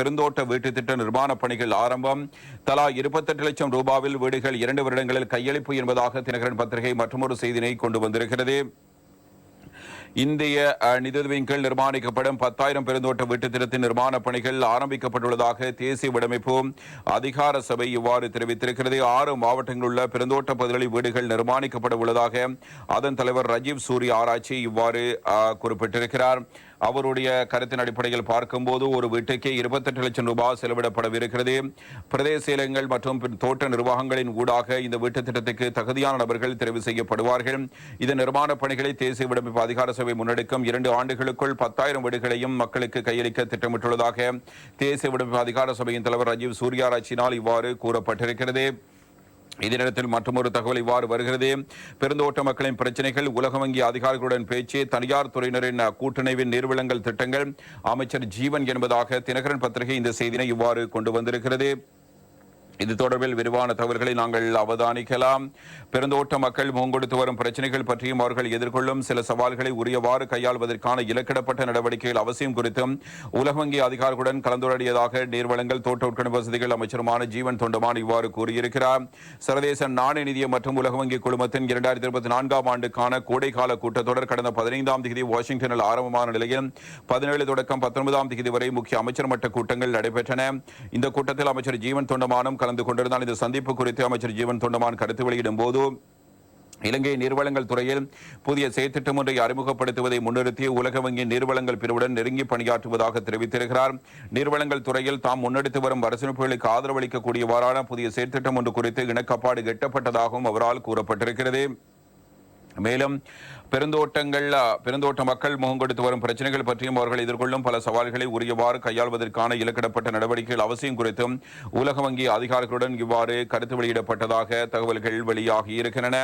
பெருந்தோட்ட வீட்டு திட்ட நிர்மாண பணிகள் ஆரம்பம். தலா இருபத்தெட்டு லட்சம் ரூபாவில் வீடுகள் இரண்டு வருடங்களில் கையளிப்பு என்பதாக தினகரன் பத்திரிகை மற்றொரு செய்தினை கொண்டு வந்திருக்கிறது. இந்திய நிதியுதவியின் கீழ் நிர்மாணிக்கப்படும் பத்தாயிரம் பெருந்தோட்ட வீட்டு திட்டத்தின் நிர்மாண பணிகள் ஆரம்பிக்கப்பட்டுள்ளதாக தேசிய விடமைப்பு அதிகார சபை இவ்வாறு தெரிவித்திருக்கிறது. ஆறு மாவட்டங்களில் உள்ள பெருந்தோட்ட பகுதிகளில் வீடுகள் நிர்மாணிக்கப்பட உள்ளதாக அதன் தலைவர் ரஜீவ் சூரிய ஆராய்ச்சி இவ்வாறு குறிப்பிட்டிருக்கிறார். அவருடைய கருத்தின் அடிப்படையில் பார்க்கும்போது ஒரு வீட்டுக்கே இருபத்தெட்டு லட்சம் ரூபாய் செலவிடப்படவிருக்கிறது. பிரதேச இலங்கள் மற்றும் பின் தோட்ட நிர்வாகங்களின் ஊடாக இந்த வீட்டு திட்டத்துக்கு தகுதியான நபர்கள் தெரிவு செய்யப்படுவார்கள். இதன் நிர்மாண பணிகளை தேசிய விடமைப்பு அதிகார சபை முன்னெடுக்கும் இரண்டு ஆண்டுகளுக்குள் பத்தாயிரம் வீடுகளையும் மக்களுக்கு கையளிக்க திட்டமிட்டுள்ளதாக தேசிய விடமைப்பு அதிகார சபையின் தலைவர் ராஜீவ் சூர்யாராச்சினால் இவ்வாறு கூறப்பட்டிருக்கிறது. இதனிடத்தில் மற்றொரு தகவல் இவ்வாறு வருகிறது. பெருந்தோட்ட மக்களின் பிரச்சனைகள் உலக வங்கி அதிகாரிகளுடன் பேச்சு தனியார் துறையினரின் கூட்டணிவின் நீர்வளங்கள் திட்டங்கள் அமைச்சர் ஜீவன் என்பதாக தினகரன் பத்திரிகை இந்த செய்தியினை இவ்வாறு கொண்டு வந்திருக்கிறது. இது தொடர்பில் விரிவான தகவல்களை நாங்கள் அவதானிக்கலாம். பெருந்தோட்ட மக்கள் முன்கொடுத்து வரும் பிரச்சனைகள் பற்றியும் அவர்கள் எதிர்கொள்ளும் சில சவால்களை உரியவாறு கையாள்வதற்கான இலக்கிடப்பட்ட நடவடிக்கைகள் அவசியம் குறித்தும் உலக வங்கி அதிகாரிகளுடன் கலந்துரையாடியதாக நீர்வளங்கள் தோட்ட உட்கண வசதிகள் அமைச்சருமான ஜீவன் தொண்டமான் இவ்வாறு கூறியிருக்கிறார். சர்வதேச நாணய நிதியம் மற்றும் உலக வங்கி குழுமத்தின் இரண்டாயிரத்தி இருபத்தி நான்காம் ஆண்டுக்கான கோடைக்கால கூட்டத்தொடர் கடந்த பதினைந்தாம் தேதி வாஷிங்டனில் ஆரம்பமான நிலையில் பதினேழு தொடக்கம் பத்தொன்பதாம் தேதி வரை முக்கிய அமைச்சர் மட்ட கூட்டங்கள் நடைபெற்றன. இந்த கூட்டத்தில் அமைச்சர் ஜீவன் தொண்டமானும் கலந்து கொண்டிருந்தால் இந்த சந்திப்பு குறித்து அமைச்சர் ஜீவன் தொண்டமான் கருத்து வெளியிடும் போது இலங்கை நீர்வளங்கள் துறையில் புதிய செயற்திட்டம் ஒன்றை அறிமுகப்படுத்துவதை முன்னிறுத்தி உலக வங்கியின் நீர்வளங்கள் பிரிவுடன் நெருங்கி பணியாற்றுவதாக தெரிவித்திருக்கிறார். நீர்வளங்கள் துறையில் தாம் முன்னெடுத்து வரும் அரசமைப்புகளுக்கு ஆதரவளிக்கக்கூடியவாறான புதிய செயற்திட்டம் ஒன்று குறித்து இணக்கப்பாடு எட்டப்பட்டதாகவும் அவரால் கூறப்பட்டிருக்கிறது. மேலும் பெருந்தோட்டங்கள் பெருந்தோட்ட மக்கள் முகம் கொடுத்து வரும் பிரச்சனைகள் பற்றியும் அவர்கள் எதிர்கொள்ளும் பல சவால்களை உரியவாறு கையாள்வதற்கான இலக்கிடப்பட்ட நடவடிக்கைகள் அவசியம் குறித்தும் உலக வங்கி அதிகாரிகளுடன் இவ்வாறு கருத்து வெளியிடப்பட்டதாக தகவல்கள் வெளியாகி இருக்கின்றன.